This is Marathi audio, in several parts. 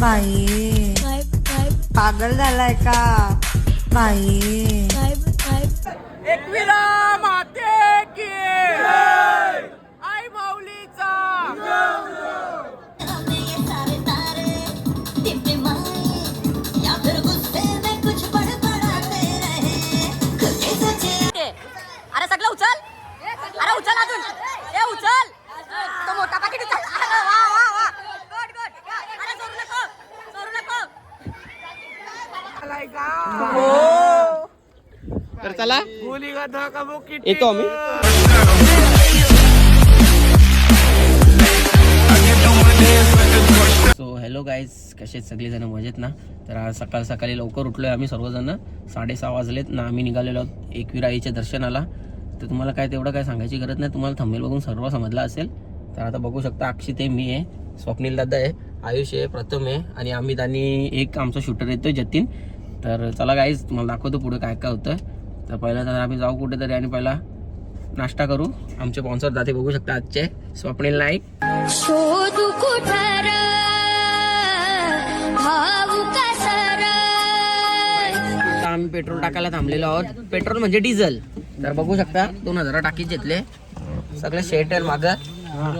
बाई पागल झालाय का? बाई एकविरा चला. येतो आम्ही. सो हॅलो गाईज कसे सगळेजण? मजेत ना? तर आज सकाळ सकाळी लवकर उठलो आहे आम्ही सर्वजण. साडेसहा वाजलेत. ना आम्ही निघालेलो आहोत एकविरा आईच्या दर्शनाला. तर तुम्हाला काय तेवढं काय सांगायची गरज नाही. तुम्हाला थंबेल बघून सर्व समजलं असेल. तर आता बघू शकता अक्षित आहे मी आहे स्वप्नील दादा आहे आयुष आहे प्रथम आहे आणि अमित आणि एक आमचा शूटर येतोय जतीन. तर चला गाईज तुम्हाला दाखवतो पुढे काय काय होतं. तर पहिला तर आम्ही जाऊ कुठेतरी आणि पहिला नाश्ता करू. आमचे स्पॉन्सर दाते बघू शकता आजचे. स्वप्नील नाईक. आम्ही पेट्रोल टाकायला थांबलेलो आहोत. पेट्रोल म्हणजे डिझेल. तर बघू शकता दोन हजार टाकीत घेतले. सगळे शेट आहे मागं.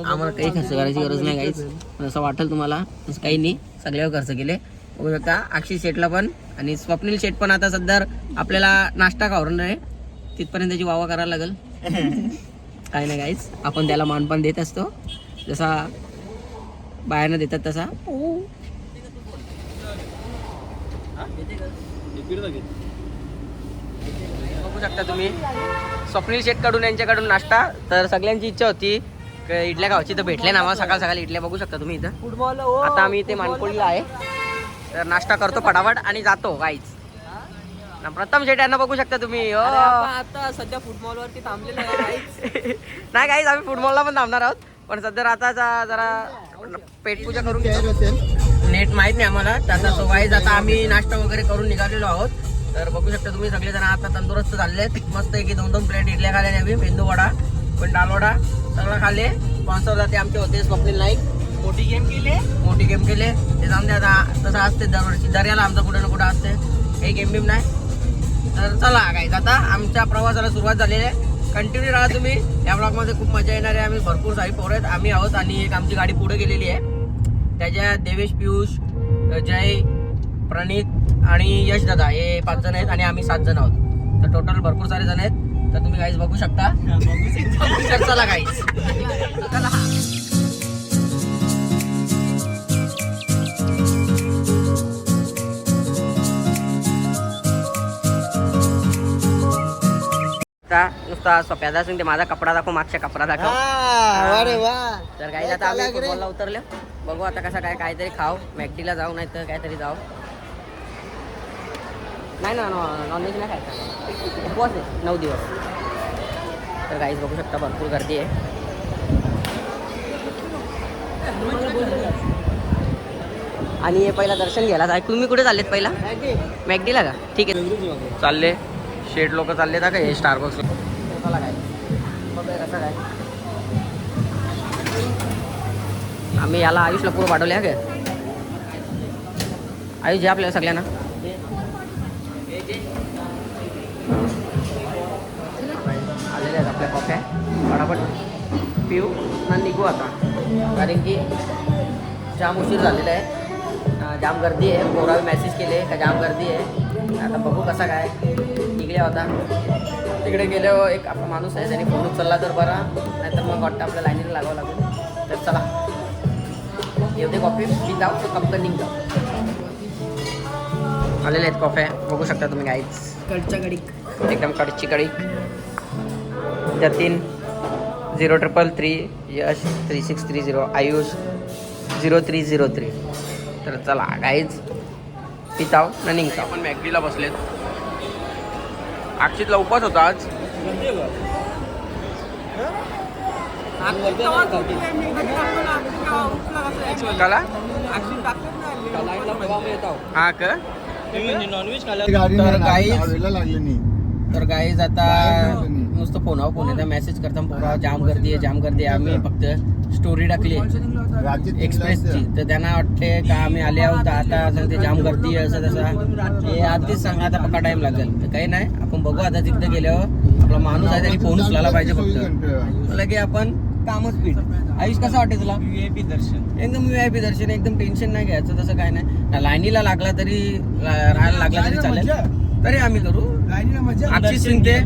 आम्हाला काही खर्च करायची गरज नाही काहीच जसं वाटेल तुम्हाला. काही नाही. सगळ्यावर खर्च केले. बघू शकता अक्षय शेटला पण. आणि स्वप्नील शेट पण आता सध्या आपल्याला नाश्ता खावरून आहे. तिथपर्यंत त्याची वावा करायला लागेल. काय नाही काहीच आपण त्याला मानपान देत असतो. जसा बायानं देतात तसा. बघू शकता तुम्ही. स्वप्नील शेटकडून यांच्याकडून नाश्ता. तर सगळ्यांची इच्छा होती इडल्या खावायची तर भेटले ना आम्हाला सकाळ सकाळी इडल्या बघू शकता तुम्ही इथं. फुटबॉल आता आम्ही इथे मानकोळीला आहे. तर नाश्ता करतो फटाफट आणि जातो ना प्रथम शेट यांना बघू शकता तुम्ही. हो. आता सध्या फुटबॉल वरती थांबलेलो आहे नाही गाईच आम्ही फुटबॉलला पण थांबणार आहोत. पण सध्या आता जरा पेटपूजा करून नेट माहीत नाही आम्हाला. त्याचा सो गाईज आता आम्ही नाश्ता वगैरे करून निघालेलो आहोत. तर बघू शकता तुम्ही सगळेजण आता तंदुरुस्त चाललेत. मस्त की दोन दोन प्लेट इडल्या खाल्या आम्ही मेंदू वडा पण डालवडा सगळं खाल्ले. स्पॉन्सर जाते आमचे होते स्वप्नील नाईक. मोठी गेम केले. मोठी गेम केले. ते जाऊन आता. तसं असते दरवर्षी दर्याला आमचं कुठे ना कुठं असते. काही गेम बिम नाही. तर चला काय आता आमच्या प्रवासाला सुरुवात झालेली आहे. कंटिन्यू राहा तुम्ही. या ब्लॉगमध्ये खूप मजा येणार आहे. आम्ही भरपूर सारी पोरं आहेत. आम्ही आहोत आणि एक आमची गाडी पुढे गेलेली आहे. त्याच्यात देवेश पियुष जय प्रणित आणि यश दादा हे पाच जण आहेत आणि आम्ही सात जण आहोत. तर टोटल भरपूर सारे जण आहेत. तर तुम्ही काहीच बघू शकता. तर चला काहीच नुसता असून ते माझा कपडा दाखव मागच्या कपडा दाखव. अरे वा. तर काही आता आम्ही फुटबॉलला उतरले. बघू आता कसं काय काहीतरी खाऊ. मॅगडीला जाऊ नाही तर काहीतरी जाऊ. नाही ना नॉनव्हेज नाही खायचं. उपवास आहे नऊ दिवस. तर काहीच बघू शकता भरपूर गर्दी आहे. आणि हे पहिला दर्शन घ्यायला तुम्ही कुठे चाललेत पहिला? मॅगडीला का? ठीक आहे. चालले. शेड लोक चालले का? हे स्टार बॉक्स चला काय? कसं काय. आम्ही याला आयुषला पूर पाठवले हा काय आयुष जे आपल्याला सगळ्यांना. आलेले आहेत आपल्या कॉफ्या. फटाफट पिऊ ना निघू आता. कारण की जाम उशीर झालेला आहे. जाम गर्दी आहे. पोरावे मेसेज केले का जाम गर्दी आहे. आता बघू कसा काय. निघले होता तिकडे गेल्यावर एक आपला माणूस आहे त्याने फोन उचलला तर बरा. नाहीतर मग वाटतं आपल्या लाईनीला लागावं लागेल. तर चला. येऊ दे कॉफी. मी जाऊ तर कपकन निघ जाऊ. आलेले आहेत कॉफ्या बघू शकता तुम्ही गाईच कडच्या कडी एकदम कडची कडी Jatin zero triple three Yash three six three zero Ayush zero three zero three तर चला गाईज पिताव निघताव आपण मॅगडीला बसलेत. अक्षितला उपास होता आज. कला? हा का? नॉनव्हेज तर गाईज लागले नाही. तर गाईज आता नुसतं फोनावर फोन येतं मेसेज करता पोरा जाम गर्दी आहे जाम गर्दी आहे आम्ही फक्त स्टोरी टाकली. आहे एक्सप्रेसची तर त्यांना वाटते का आम्ही आले आहोत आता सांगते जाम गर्दी आहे असं तसं. हे आधीच सांगा आता पक्का टाइम लागेल. तर काही नाही आपण बघू आता तिकडे गेल्यावर. आपला माणूस आहे त्यांनी फोन उचलायला पाहिजे फक्त. लगे आपण कामच पीठ आयुष कसं वाटते तुला? व्हीआयपी दर्शन. एकदम व्हीआयपी दर्शन एकदम टेन्शन नाही घ्यायचं तसं काय नाही. लाईनीला लागला तरी राहायला लागला तरी चालेल. तरी आम्ही करू. आजची सिंगते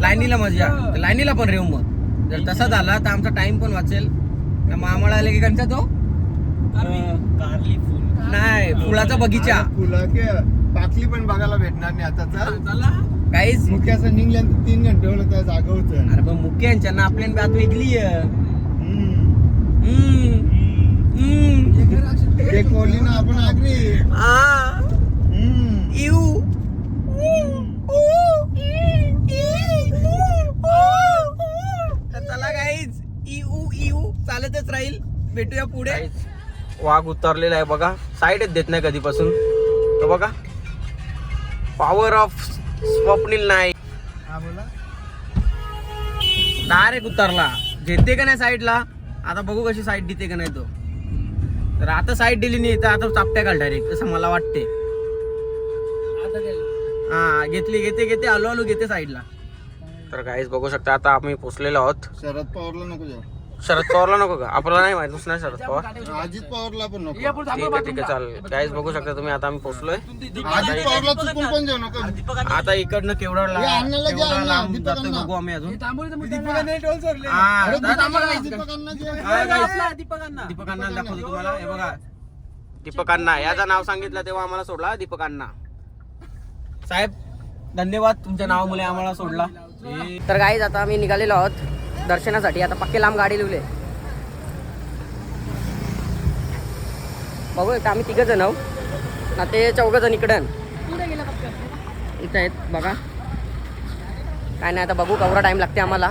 लाईनीला मजा. तर लाईनीला पण रेऊ मग. जर तसा झाला तर आमचा टाइम पण वाचेल. तर मामाळा आले की कंचा तो? नाही फुलाचा बगीचा. पाकली पण बघायला भेटणार नाही आता काहीच. मुख्य असं निघल्यानंतर तीन घंटे होलं त्या जागा होतं अरे पण मुख्य यांच्या ना आपल्यान बात कोहली ना आपण आगरी आ. भेटूया पुढे. वाघ उतरलेला आहे बघा. साईडच देत नाही कधीपासून. तो बघा. Power off Swapnil Naik. हा बोला. डायरेक्ट उतरला. घेते का नाही साईडला आता बघू कशी साईड देते का नाही तो. तर आता साईड दिली नाही तर आता चापट्या घाल डायरेक्ट असं मला वाटते. हा घेतली घेते घेते आलो आलो घेते साईडला तर काहीच बघू शकता आता आम्ही पोचलेलो आहोत. शरद पवारला नको जाऊ. शरद पवारला नको का? आपल्याला नाही माहितीच नाही शरद पवार. अजित पवारला पण नको. ठीक आहे ठीक आहे चालेल. काहीच बघू शकता तुम्ही आता आम्ही पोचलोय अजित पवारला चुकून पण जाऊ नका. आता इकडनं केवढा हे लांब. बघू आम्ही अजून. दीपकांना. हा, हा, दाखवतो तुम्हाला. हे बघा. याचं नाव सांगितलं तेव्हा आम्हाला सोडला दीपकांना साहेब धन्यवाद. तुमच्या नावामुळे आम्हाला सोडला. तर गाईज आता आम्ही निघालेलो आहोत. दर्शनासाठी. आता पक्के लांब गाडी लिवले बघू आम्ही तिघ जण आहोत. ना ते चौघ जण इकडं इथं आहेत बघा. काय नाही आता बघू केवढा टाइम लागते आम्हाला.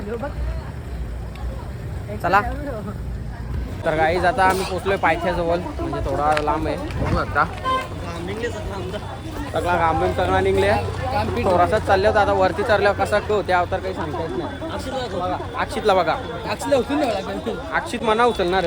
चला. तर गाईज आता आम्ही पोचलोय पायथ्याजवळ. म्हणजे थोडा लांब आहे. बघू आता. सगळा गांबीम सगळा निघले थोडासाच चालले होते आता वरती चढल्यावर कसा कळू त्या अवतार काही सांगता येत नाही. बघा, अक्षितला बघा. अक्षित मना उचलणार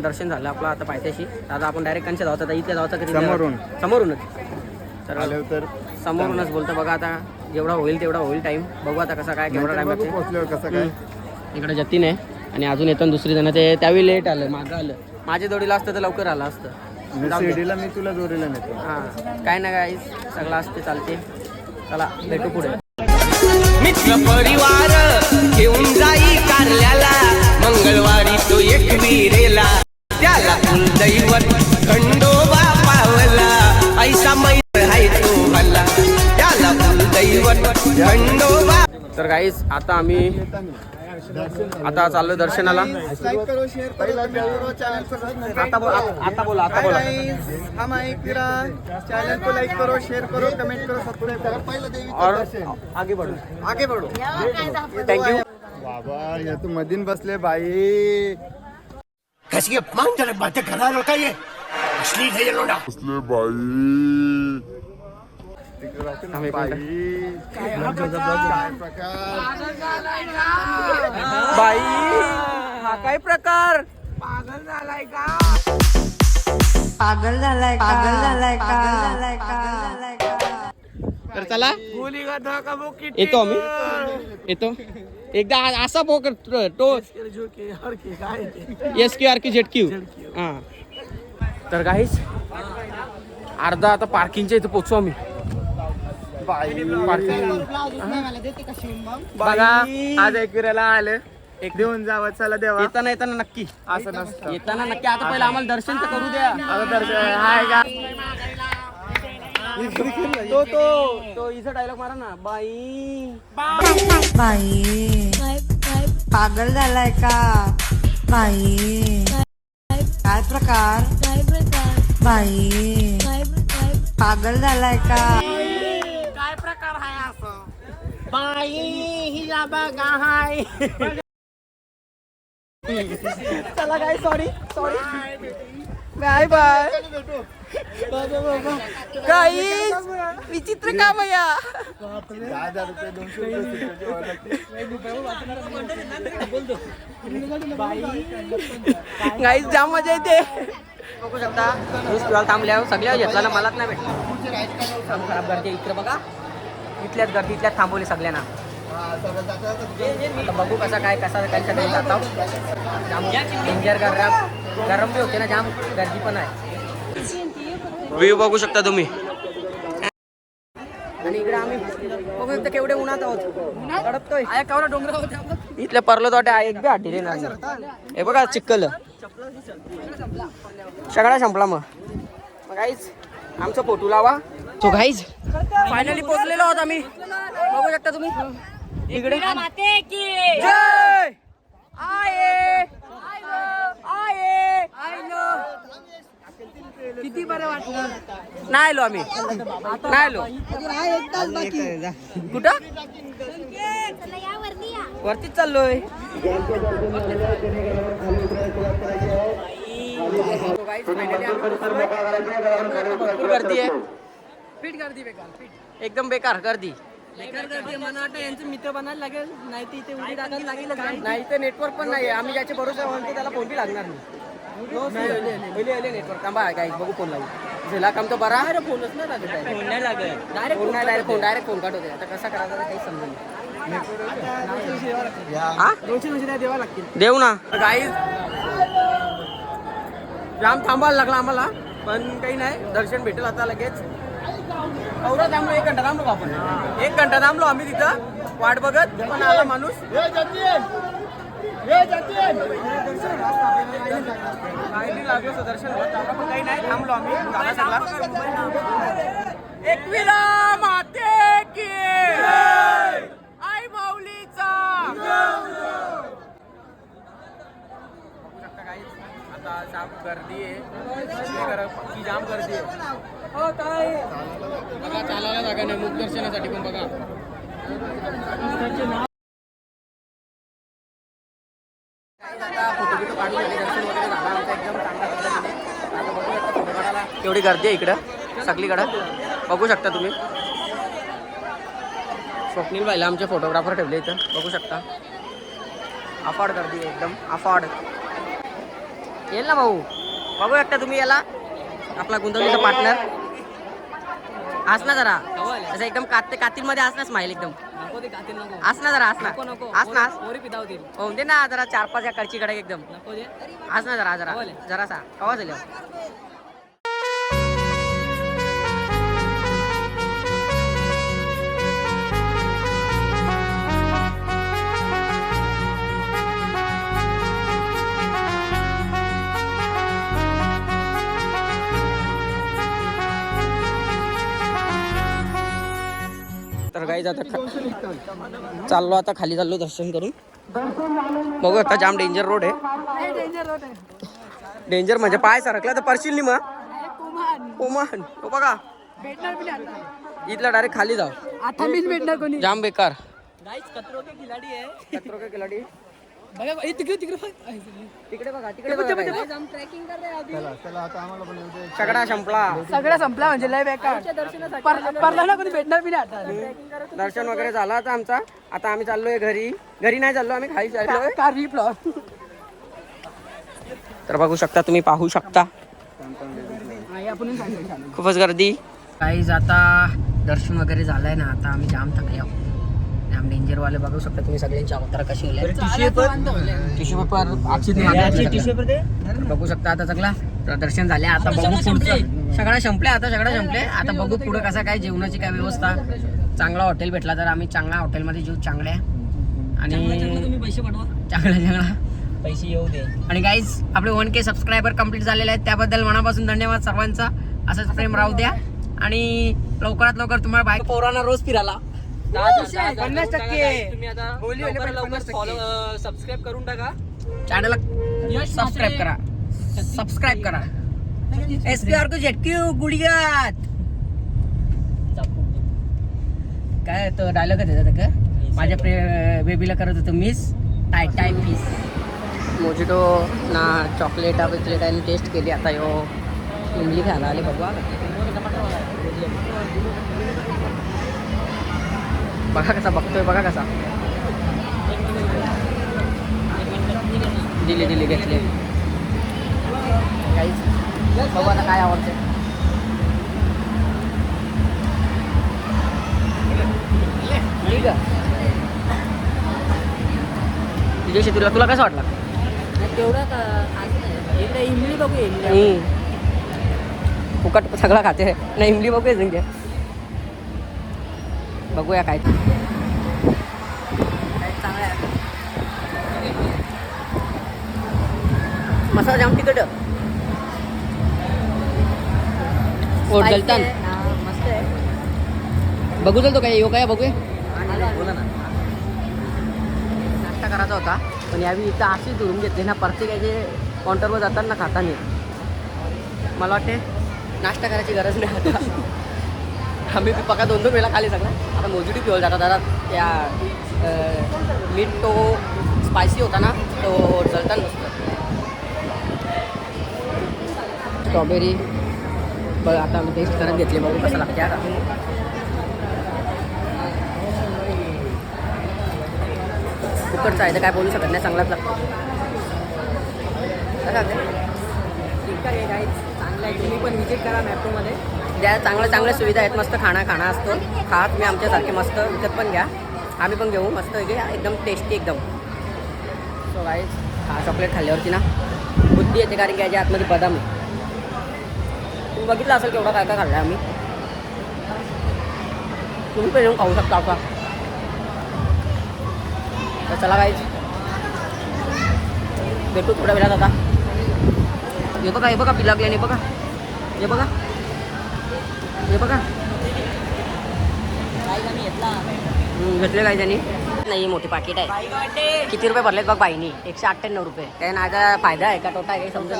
पण दर्शन झालं आपलं आता पायथ्याशी. आता आपण डायरेक्ट कंच्या जाऊ आता इथे जाऊ कधी समोरून. समोरूनच. तर आल्यावर तर समोरूनच बोलतो बघा आता जेवढा होईल तेवढा होईल टाइम बघू आता कसा काय केवढा टाइम बघू पोहोचल्यावर कसं काय? इकडे जतीन आहे आणि अजून येतं दुसरी जण. ते त्यावेळी लेट आलं मागं आलं. माझ्या जोडीला असतं तर लवकर आलं असतं. मी जाऊ दे. शिर्डीला मी तुला जोडीला नेतो. हा. काय ना काय सगळं असते चालते. चला भेटू पुढे. मित्र परिवार घेऊन जाई कारल्याला मंगळवारी तो एकविरेला त्याला कुलदैवत खंडोबा पावला. ऐसा मैत्र हाय तो भला. त्याला कुलदैवत खंडोबा. तर गाईस आता आम्ही आता चाललो दर्शनाला. लाईक करो शेअर करो कमेंट करो चैनल को आता बोला आता बोला. आता बोला हम आए फिरा. चैनल को लाइक करो शेयर करो कमेंट करो सब्सक्राइब करो. पहले देवी और आगे बढ़ो। आगे बढ़ो. थँक्यू बाबा या तू मधीन बसले बाई मान जरा बातें करा लो का ये? असली है ये लोडा. काय प्रकार। बाई हा काय प्रकार पागल झालाय का? पागल झालाय का? पागल झालाय का? तर चला. येतो आम्ही. येतो. एकदा असा पोकर तो एस क्यू आर की झेड क्यू हा. तर काहीच अर्धा आता पार्किंगच्या इथे पोचू आम्ही. पार्किंग बघा आज एकविराला आलं. एक देऊन जावं चला देवा. येताना येताना नक्की. असं नसतं. येताना नक्की. आता पहिलं आम्हाला दर्शन तर करू द्या. आता दर्शन हाय का तो तो तो इथं डायलॉग मारा ना. बाई. बाई. पागल झालाय का? बाई. काय प्रकार? बाई. पागल झालाय का? चला काय सॉरी सॉरी बाय बाय काही विचित्र काम या. गाईस जाम मजा येते. बघू शकता मी स्टॉल थांबल्यावर सगळ्या घेतला ना मलाच नाही भेटला खराब गर्दी इकडे बघा इथल्याच गर्दी इथल्याच थांबवली सगळ्यांना. बघू कसा काय कसा काय सगळे जाता. जाम डेंजर गरम गरम बी होते ना जाम गर्दी पण आहे. व्ह्यू बघू शकता तुम्ही. आणि इकडे आम्ही बघू शकता केवढे उन्हात आहोत. केवढा डोंगर इथल्या परलो तोटे आहे एक बी आठी नाही हे बघा चिक्कल सगळा संपला मग. गाईज आमचा फोटो लावा. तो गाईज फायनली पोहोचलेलो आहोत आम्ही. बघू शकता तुम्ही. इकडे जय! आये. आये किती बरं वाटलं? नाही आलो आम्ही. नाही आलो. कुठं? वरतीच चाललोय. गर्दी आहे. एकदम बेकार गर्दी. यांचं मित्र बनायला लागेल नाही तर इथे उडी टाकायला लागेल नाही. तर नेटवर्क पण नाही आम्ही ज्याचे भरोसा म्हणतो त्याला फोन बी लागणार नाही. पहिले आले नेटवर्क थांबा काय बघू फोन लागू झाला काम तो बरा. फोनच नाही लागत फोन नाही लागत. डायरेक्ट फोन नाही डायरेक्ट फोन डायरेक्ट फोन काढ होते आता कसा करायचा ते काही समजेल हा दोनशे दोनशे द्यावा लागतील. देऊ ना. गाई जाम थांबायला लागला आम्हाला पण काही नाही. दर्शन भेटेल आता लगेच. एवढा थांबलो एक घंटा थांबलो आपण? एक घंटा थांबलो आम्ही तिथं वाट बघत पण आला माणूस. काही नाही लागलं असं दर्शन होत आता पण काही नाही थांबलो आम्ही. झाला सगळा. एकविरा माते की आई माऊलीचा बघू शकता काही आता जाम गर्दी आहे. करा, पक्की जाम गर्दी आहे. हो काय? बघा चालायला जागा नाही मुख दर्शनासाठी पण बघा. एवढी गर्दी आहे इकडं सगळीकडं. बघू शकता तुम्ही. स्वप्नील भाईला आमचे फोटोग्राफर ठेवले इथं. बघू शकता. अफाड गर्दी आहे एकदम अफाड येईल ना भाऊ. बघू शकता तुम्ही याला आपला गुंतवणुकीचा पार्टनर आस ना जरा. असं एकदम कात कातील आस ना स्माईल एकदम. आस ना जरा आस ना. आस ना होऊन दे ना जरा चार पाच या कडची कडे एकदम. आज ना जरा जरा. जरासा. कवा झाल्या काही आता ख- चाललो आता खाली चाललो दर्शन करून. बघू आता जाम डेंजर रोड आहे. डेंजर म्हणजे पाय सरकला तर पडशील नी मग. ओमान हो बघा. इथला डायरेक्ट खाली जाऊ. आता मीच भेटणार कोणी? जाम बेकार. खिलाडी आहे. के खिलाडी. बघा ए, तिकडे तिकडे बघ. तिकडे बघा तिकडे बघा guys. Guys, आम्ही ट्रेकिंग कर रहे हैं अभी चला चला आता आम्हाला पण येऊ दे. सगळा संपला. सगळं संपला म्हणजे लय बेकार. परला ना कोणी भेटणार बी नाही आता. दर्शन वगैरे झालं आता आमचा. आता आम्ही चाललोय घरी. घरी नाही चाललो आम्ही खाली चाललोय. कार रिप्लॉट तर बघू शकता तुम्ही पाहू शकता. खूपच गर्दी. काहीच आता दर्शन वगैरे झालंय ना आता आम्ही जाम थकले आहोत. जाम डेंजर वाले बघू शकता तुम्ही सगळ्यांची अवतार कशी टिश्यू पेपर टिश्यू पेपर बघू शकता आता सगळा तर दर्शन झाले आता बघू पुढचं. सगळं संपले आता सगळं संपले आता बघू पुढं कसं काय जेवणाची काय व्यवस्था. चांगला हॉटेल भेटला तर आम्ही चांगला हॉटेलमध्ये जेऊ चांगल्या. आणि पैसे पाठवा. चांगला चांगला. पैसे येऊ दे. आणि गाईज आपले वन के सबस्क्रायबर कंप्लीट झालेले आहेत. त्याबद्दल मनापासून धन्यवाद सर्वांचा. असंच प्रेम राहू द्या. आणि लवकरात लवकर तुम्हाला बाईक पोरांना रोज फिरायला. पन्नास टक्के. तुम्ही आता बोली सबस्क्राईब करून टाका. चॅनलला सबस्क्राईब करा. सबस्क्राईब करा. एस पी आर को झटक्यू गुडघ्यात. काय तो डायलॉग त्याचा का? माझ्या प्रे बेबीला करत होतो मिस टाय टाय पीस मोजिटो ना चॉकलेट बिकलेट आणि टेस्ट केली आता यो. इमली खायला आले बघा बघा कसा बघतोय बघा कसा दिली दिली घेतली काहीच बघू आता काय आवडते ठीक आहे तुला तुला कसं वाटलं तेवढं इकडे इमली बघू इमली. फुकट सगळं खाते नाही इमली बघूया म्हणजे बघूया काय. काय चांगलं आहे. मसाला जाम मस्त आहे. बघू चलतो काय येऊ काय बघूया. नाश्ता करायचा होता पण यावेळी इथं अशी धुवून घेतली ना प्रत्येकाचे काउंटरवर जाताना खाताना. मला वाटते नाश्ता करायची गरज नाही आता. आम्ही पका दोन दोन वेळा खाली सगळं. आता मोजुडी पिवळ जातात दादा त्या मीठ तो स्पायसी होता ना तो जळतान नसतो. स्ट्रॉबेरी बघ आता आम्ही टेस्ट करत घेतली बघू कसं लागते आता कुकरचा आहे तर काय बोलू शकत नाही चांगलाच लागतो. काय ठीक आहे काय चांगलं आहे. तुम्ही पण विजिट करा मॅप्रोमध्ये ज्या चांगल्या चांगल्या सुविधा आहेत. मस्त खाणं खाणं असतो. खा तुम्ही आमच्यासारखे मस्त विकत पण घ्या. आम्ही पण घेऊ मस्त घे एकदम टेस्टी एकदम. सो गाईज हा चॉकलेट खाल्ल्यावरती ना बुद्धी येते कारण की याच्या आतमध्ये बदाम आहे. तुम्ही बघितलं असेल केवढा काय काय खाल्ला आम्ही. तुम्ही पण येऊन खाऊ शकता का तर चला गाईज भेटू थोड्या वेळात आता. हे बघा हे बघा पिलागल्याने बघा. हे बघा. हे बघा हम्म, घेतले काय त्यांनी? नाही मोठी पाकिट आहे. किती रुपये भरलेत बघ बाईनी? एकशे अठ्ठ्याण्णव रुपये. काय फ़ायदा आहे का तोटा आहे काही समजा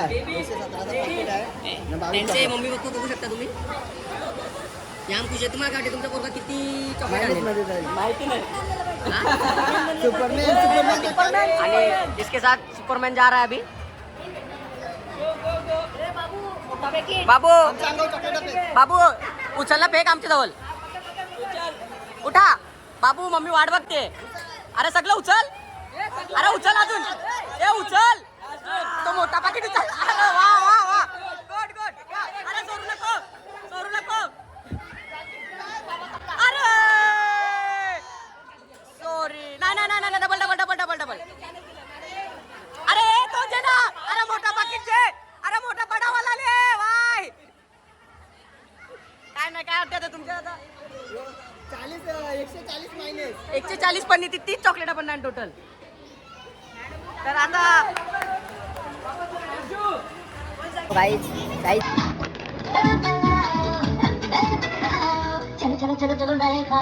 मम्मी पप्पा बघू शकता तुम्ही. या खुश आहे. तुम्हाला काय तुमचा पोरगा किती चॉकलेट माहिती नाही. हाँ? सुपरमॅन सुपरमॅन आणि इसके साथ सुपरमैन जा रहा है अभी. बाबू. बाबू. उचलला फेक आमच्या जवळ उठा. बाबू मम्मी वाट बघते. अरे सगळं उचल. अरे उचल अजून. ए उचल. तो मोठा पाकिट उचल. अरे वा वा वा. Good good. अरे सोडू नको. सोडू नको. अरे! सॉरी नाही नाही नाही नाही डबल डबल अरे तो जे ना अरे मोठा पाकिट जे अरे मोठा पडावाला ले वाय काय नाही काय वाटतं तुमच्या आता? चाळीस एकशे चाळीस मायनस एकशे चाळीस पण ती तीस चॉकलेट पण नाही टोटल तर आता गाईज गाईज चलो चलो चलो चलो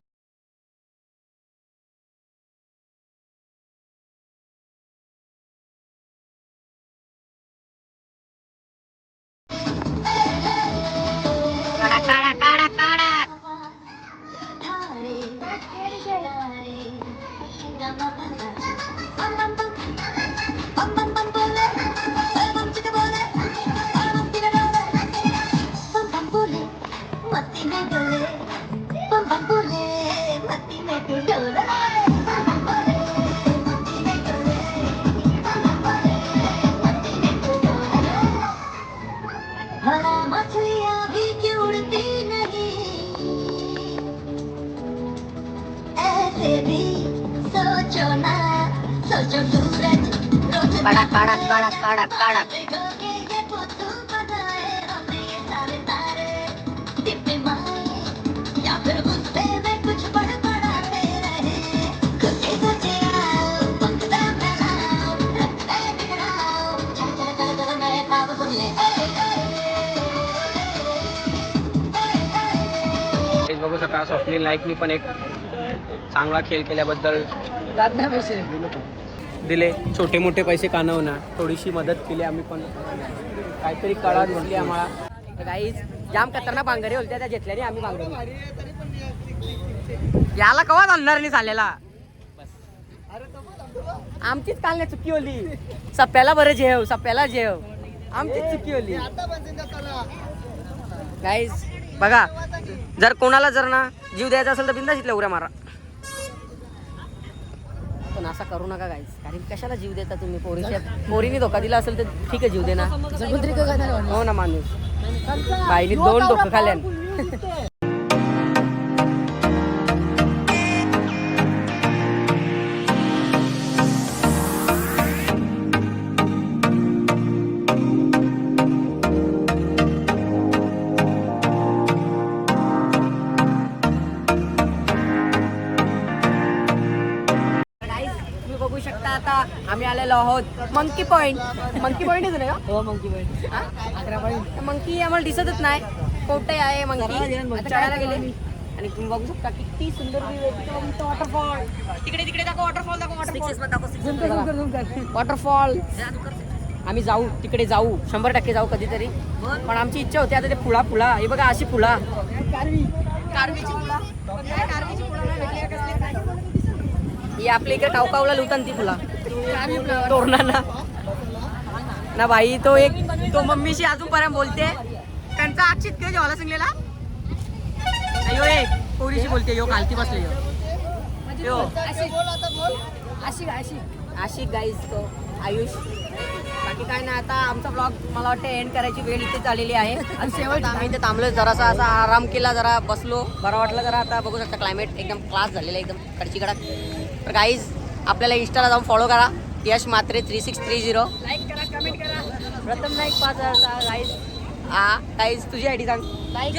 ख्वाब बुनले शकता स्वप्नील नाईकनी पण एक चांगला खेळ केल्याबद्दल दिले. छोटे मोठे पैसे कानवना थोडीशी मदत केली आम्ही पण. काहीतरी कळा दिसली आम्हाला. गाईज जाम खतरनाक बांगरे होत्या त्या घेतल्याने आम्ही बांगरे याला कवा आणणार नाही चाललेला? आमचीच काल नाही चुकी होली. सप्प्याला बरं जेव सप्प्याला जेव. आमचीच चुकी होली. गाईज बघा जर कोणाला जर ना जीव द्यायचा असेल तर बिंदास इथल्या उड्या मारा. पण असा करू नका गाईज कारण कशाला जीव देता तुम्ही? पोरीच्या पोरीने धोका दिला असेल तर ठीक आहे जीव दे ना हो ना माणूस. बाईने दोन डोकं खाल्यान आहोत. मंकी पॉइंट मंकी पॉइंट आहे ना हो मंकी पॉइंट मंकी आम्हाला दिसतच नाही. कोठे आहे मंकी चढायला गेले. आणि तुम्ही बघू शकता किती सुंदर आहे. वॉटरफॉल तिकडे तिकडे दाखव वॉटरफॉल दाखव वॉटरफॉल आम्ही जाऊ. तिकडे जाऊ. शंभर टक्के जाऊ कधीतरी. पण आमची इच्छा होती आता ते फुला फुला हे बघा अशी फुला? ही आपल्या इकडे कावकावला लुतात ती फुला तोरणाना ना भाई तो एक तो मम्मीशी अजूनपर्यंत बोलते. त्यांचा आक्षित किती जेवायला सांगलेला. अयो ए पोरीशी बोलते. यो खालती बसले यो. यो. आशिक गाईज तो आयुष. बाकी काय नाही आता आमचा ब्लॉग मला वाटतं एंड करायची वेळ इथे झालेली आहे. आणि शेवट आम्ही इथे थांबलो जरासा असा आराम केला जरा बसलो. बरं वाटलं जरा आता बघू शकता क्लायमेट एकदम क्लास झालेला एकदम कडची कडक तर गाईज आपल्याला इंस्टाला जाऊन फॉलो करा. Yash Matre three six three zero like करा कमेंट करा. प्रथम लाईक पाच गाईज हा गाईज तुझी आय डी सांग. गाईज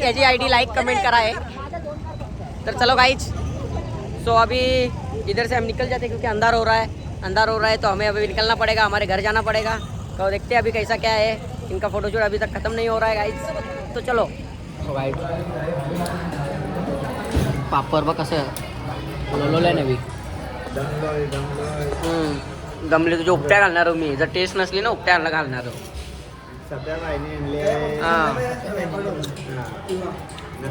याची आय डी लाइक कमेंट करा है. तर चलो गाइज सो अभी इधर से हम निकल जाते हैं क्योंकि अंधार हो रहा है. अंधार हो रहा है तो हमें अभी निकलना पड़ेगा हमारे घर जाना पड़ेगा. तो देखते हैं अभी कैसा क्या है. इनका फोटोशूट अभी तक खत्म नहीं हो रहा है गाइज तो चलो. पापड बघ कसं नवी. हम्म. दमले तुझ्या उपट्या घालणार हो मी. जर टेस्ट नसली ना उपट्या घालणार आणली आहे हां.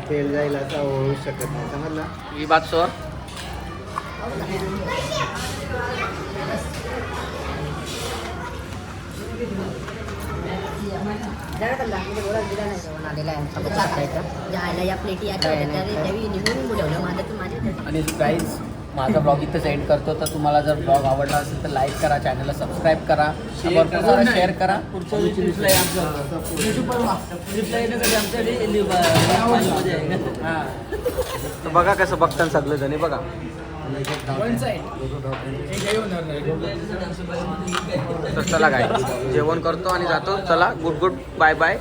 तेल जाईल होऊ शकत नाही. समजलं? ही बात सोर जायला या प्लेटी निघून बोलवलं माझं तू माझ्या आणि गाईज माझा ब्लॉग इथं सेंड करतो. तर तुम्हाला जर ब्लॉग आवडला असेल तर लाईक करा चॅनलला सबस्क्राईब करा. भरपूर सारा शेअर करा. हां. तर बघा कसं बघताना सगळं जण बघा. तर चला काय जेवण करतो आणि जातो. चला गुड गुड बाय बाय